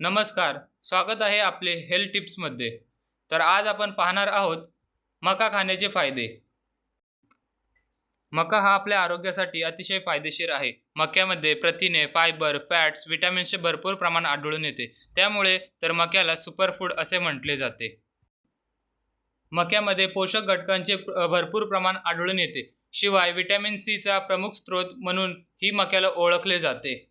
नमस्कार स्वागत आहे आपले हेल्थ टिप्समध्ये तर आज आपण पाहणार आहोत मका खाण्याचे फायदे. मका हा आपल्या आरोग्यासाठी अतिशय फायदेशीर आहे. मक्यामध्ये प्रथिने फायबर फॅट्स विटॅमिन्सचे भरपूर प्रमाण आढळून येते. त्यामुळे तर मक्याला सुपरफूड असे म्हटले जाते. मक्यामध्ये पोषक घटकांचे भरपूर प्रमाण आढळून येते. शिवाय विटॅमिन सीचा प्रमुख स्रोत म्हणून ही मक्याला ओळखले जाते.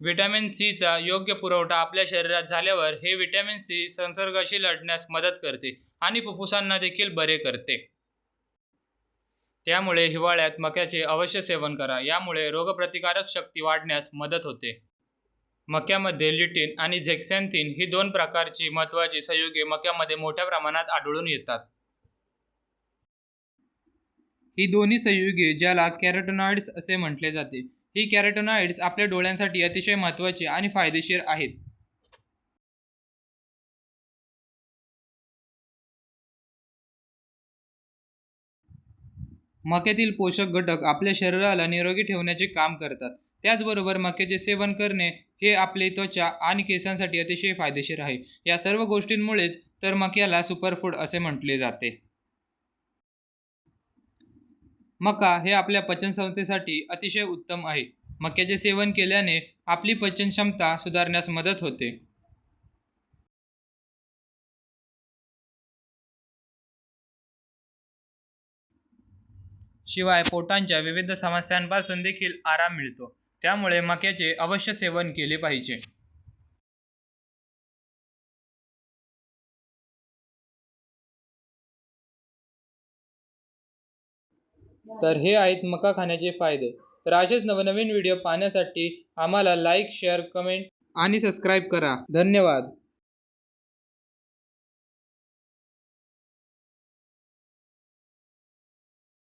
व्हिटॅमिन सीचा योग्य पुरवठा आपल्या शरीरात झाल्यावर हे व्हिटॅमिन सी संसर्गाशी लढण्यास मदत करते आणि फुफ्फुसांना देखील बरे करते. त्यामुळे हिवाळ्यात मक्याचे अवश्य सेवन करा. यामुळे रोगप्रतिकारक शक्ती वाढण्यास मदत होते. मक्यामध्ये लिटिन आणि झेक्सॅन्थिन ही दोन प्रकारची महत्त्वाची संयुगे मक्यामध्ये मोठ्या प्रमाणात आढळून येतात. ही दोन्ही संयुगे ज्याला कॅरोटनॉइड्स असे म्हटले जाते ही कॅरोटोनॉइड्स आपल्या डोळ्यांसाठी अतिशय महत्त्वाची आणि फायदेशीर आहेत. मक्यातील पोषक घटक आपल्या शरीराला निरोगी ठेवण्याचे काम करतात. त्याचबरोबर मक्याचे सेवन करणे हे आपले त्वचा आणि केसांसाठी अतिशय फायदेशीर आहे. या सर्व गोष्टींमुळेच तर मक्याला सुपरफूड असे म्हटले जाते. मका हे आपल्या पचनसंस्थेसाठी अतिशय उत्तम आहे. मक्याचे सेवन केल्याने आपली पचनक्षमता सुधारण्यास मदत होते. शिवाय पोटांच्या विविध समस्यांपासून देखील आराम मिळतो. त्यामुळे मक्याचे अवश्य सेवन केले पाहिजे. तर हे आहेत मका खाण्याचे फायदे. तर असेच नवनवीन व्हिडिओ पाहण्यासाठी आम्हाला लाईक शेअर कमेंट आणि सबस्क्राईब करा. धन्यवाद.